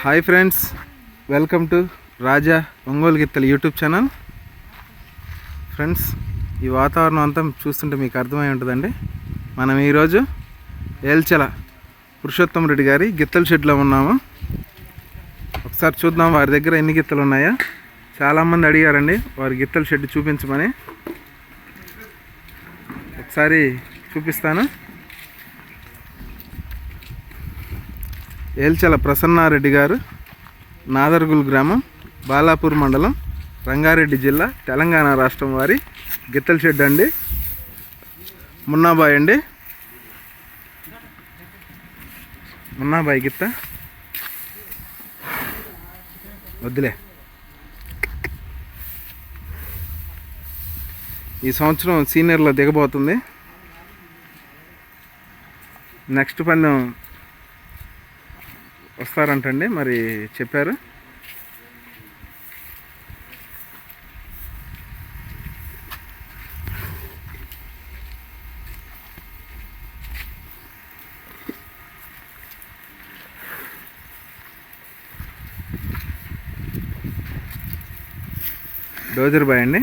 Hi friends welcome to Raja Ongole గిత్తలు YouTube channel. Friends ఈ వాతావరణం అంతా చూస్తుంటే మీకు అర్థమై ఉంటుందండి. మనం ఈరోజు ఏల్చల పురుషోత్తం రెడ్డి గారి గిత్తల షెడ్లో ఉన్నాము. ఒకసారి చూద్దాం వారి దగ్గర ఎన్ని గిత్తలు ఉన్నాయో. చాలామంది అడిగారండి వారి గిత్తల షెడ్ చూపించమని. ఒకసారి చూపిస్తాను. ఏల్చల ప్రసన్నారెడ్డి గారు నాదర్గుల్ గ్రామం బాలాపూర్ మండలం రంగారెడ్డి జిల్లా తెలంగాణ రాష్ట్రం వారి గిత్తల షెడ్ అండి మున్నాబాయ్ అండి. మున్నాబాయ్ గిత్త. వద్దులే. ఈ సంవత్సరం సీనియర్లో దిగబోతుంది. నెక్స్ట్ పందెం వస్తారంటండి మరి చెప్పారు. డోజర్ బాయ్ అండి.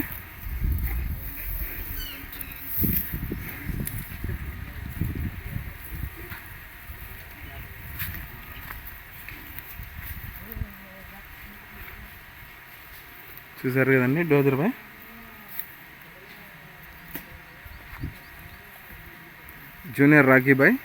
చూసారు కదండి dozer by junior Rocky boy.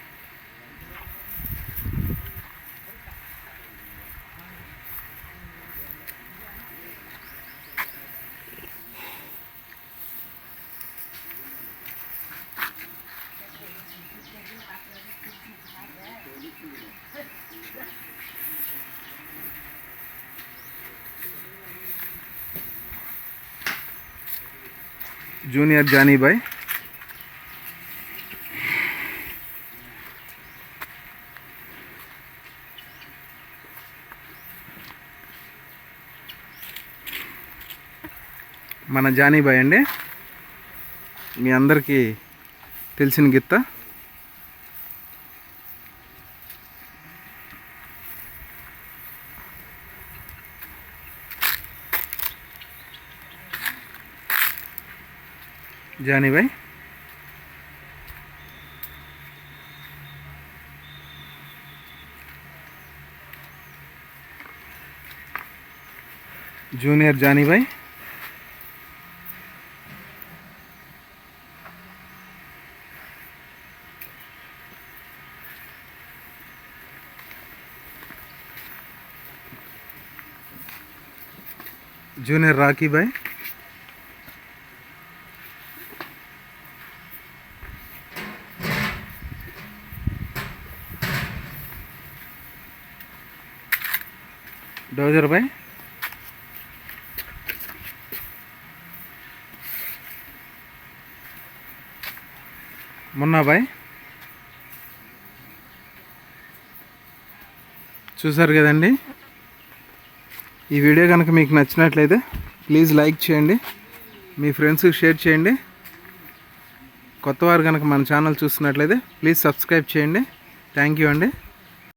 Junior Johnny boy మన జానీ బాయ్ అండి. మీ అందరికీ తెలిసిన గిత్త. Johnny boy junior Johnny boy junior Rocky boy dozer పై మున్నా బాయ్ చూసారు కదండి? ఈ వీడియో కనుక మీకు నచ్చినట్లయితే ప్లీజ్ లైక్ చేయండి. మీ ఫ్రెండ్స్కి షేర్ చేయండి. కొత్తవారు కనుక మన ఛానల్ చూస్తున్నట్లయితే ప్లీజ్ సబ్స్క్రైబ్ చేయండి. థ్యాంక్ యూ అండి.